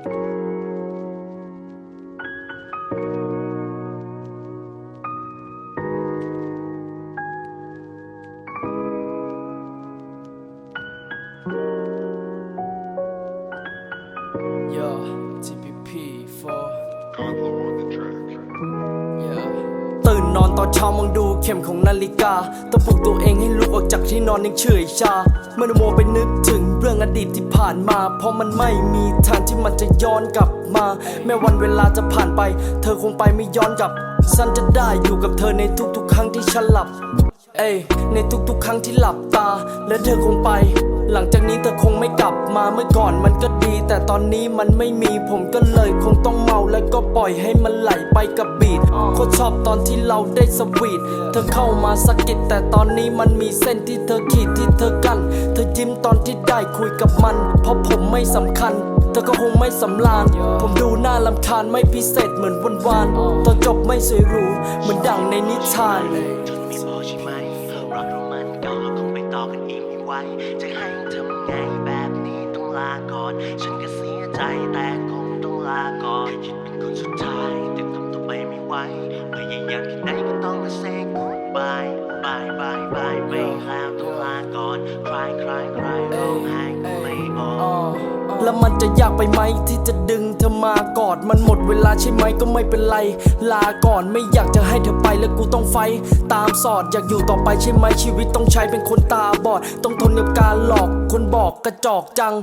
ตื่นนอนตอนเช้มองดูเข็มของนาฬิกาต้องปลุกตัวเองให้ลุกออกจากที่นอนยังเฉื่อยชาเมื่อมัวไปนึกถึงเรื่อง ดีตที่ผ่านมา เพราะมันไม่มีทางที่มันจะย้อนกลับมา แม้วันเวลาจะผ่านไป เธอคงไปไม่ย้อนกลับฉันจะได้อยู่กับเธอในทุกๆ ครั้งที่ฉันหลับ เอ้ในทุกๆ ครั้งที่หลับตา และเธอคงไป หลังจากนี้เธอคงไม่กลับมาเมื่อก่อนมันก็ดี แต่ตอนนี้มันไม่มีผมก็เลยคงต้องเมาแล้วก็ปล่อยให้มันไหลไปกับบีดโคตรชอบตอนที่เราได้สวีทเธอเข้ามาสะกิดแต่ตอนนี้มันมีเส้นที่เธอขีดที่เธอกัน เธอยิ้มตอนที่ได้คุยกับมัน เพราะผมไม่สำคัญเธอก็คงไม่สำลาน ผมดูน่าลำคาญไม่พิเศษเหมือนวันวานๆตอนจบไม่สวยหรูเหมือนดังในนิทานจนไม่พอใช่ไหมรักเรามันเก่าเราคงไปต่อกันอีก ไหว จะให้ทำไงแบบนี้ต้องลาก่อน ฉันก็เสียใจแต่คงต้องลาก่อน คิดเป็นคนสุดท้ายแต่ทำต่อไปไม่ไหวพยายามแค่ไหนก็ต้องมา say goodbye bye bye bye ไปแล้วต้องลาก่อน cry cry cry ร้องไห้ก็ไม่ออกแล้วมันจะยากไปไหมที่จะดึง มากอดมันหมดเวลาใช่ไหมก็ไม่เป็นไร ลาก่อนไม่อยากจะให้เธอไปแล้วกูต้องไฟ ตามสอดอยากอยู่ต่อไปใช่ไหมชีวิตต้องใช้เป็นคนตาบอด ต้องทนกับการหลอกคน อกกระจอกจัง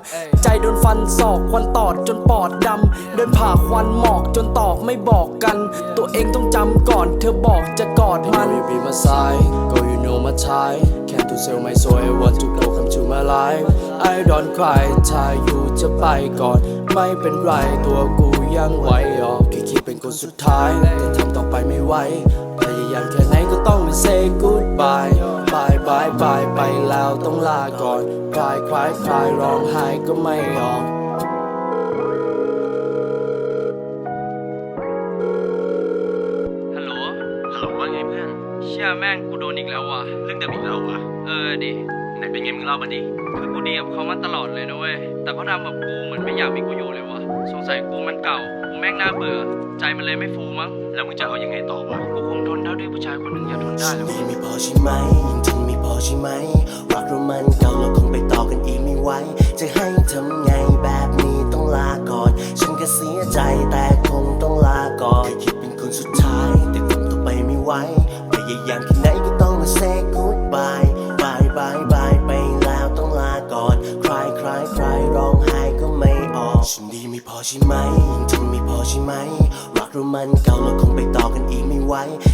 ใจโดนฟันศอกควันตอดจนปอดดำ เดินผ่าควันหมอกจนตอกไม่บอกกัน ตัวเองต้องจำก่อนเธอบอกจะกอดมัน You be my side, go you know my type Can't to sell my soul, I want to go come to my life I don't cry ถ้าอยู่จะไปก่อน ไม่เป็นไรตัวกูยังไหวออกแค่คิดเป็นคนสุดท้ายแต่ทำต่อไปไม่ไหวพยายามแค่ไหนก็ต้องไม่ say goodbye ต้องลาก่อน cry cry cry ร้องไห้ก็ไม่ออกฮัลโหลฮัลโหลว่าไงเพื่อน เชี่ยแม่งกูโดนอีกแล้วว่ะ เรื่องเดิมอีกแล้ววะเออดิ ไหนเป็นไงมึงเล่ามาดิ คือกูดีกับเขามาตลอดเลยนะเว้ย แต่เขาทำกับกูเหมือนไม่อยากมีกูอยู่เลยว่ะ สงสัยกูมันเก่า กูแม่งน่าเบื่อ ใจมันเลยไม่ฟูมั้ง แล้วมึงจะเอายังไงต่อวะ กูคงทนเท่าที่ผู้ชายคนหนึ่งจะทนได้แล้วดีไม่พอใช่ไหมยังทนไม่พอ ใช่ไหมรักเรามันเก่าเราคงไปต่อกันอีกไม่ไหวจะให้ทำไงแบบนี้ต้องลาก่อน ฉันก็เสียใจแต่คงต้องลาก่อนแค่คิดเป็นคนสุดท้าย แต่ทำต่อไปไม่ไหวพยายามแค่ไหนก็ต้องมา say goodbye bye bye bye ไปแล้วต้องลาก่อน cry cry cry ร้องไห้ก็ไม่ออก ฉันดีไม่พอใช่ไหมยังทนไม่พอใช่ไหม รักเรามันเก่าเราคงไปต่อกันอีกไม่ไหว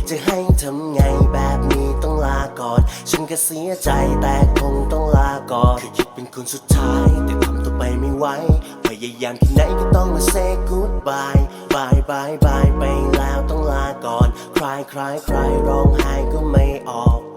จะให้ทำไงแบบนี้ต้องลาก่อน ฉันก็เสียใจแต่คงต้องลาก่อนแค่คิดเป็นคนสุดท้าย แต่ทำต่อไปไม่ไหวพยายามที่ไหนก็ต้องมา say goodbye bye bye bye ไปแล้วต้องลาก่อน cry cry cry ร้องไห้ก็ไม่ออก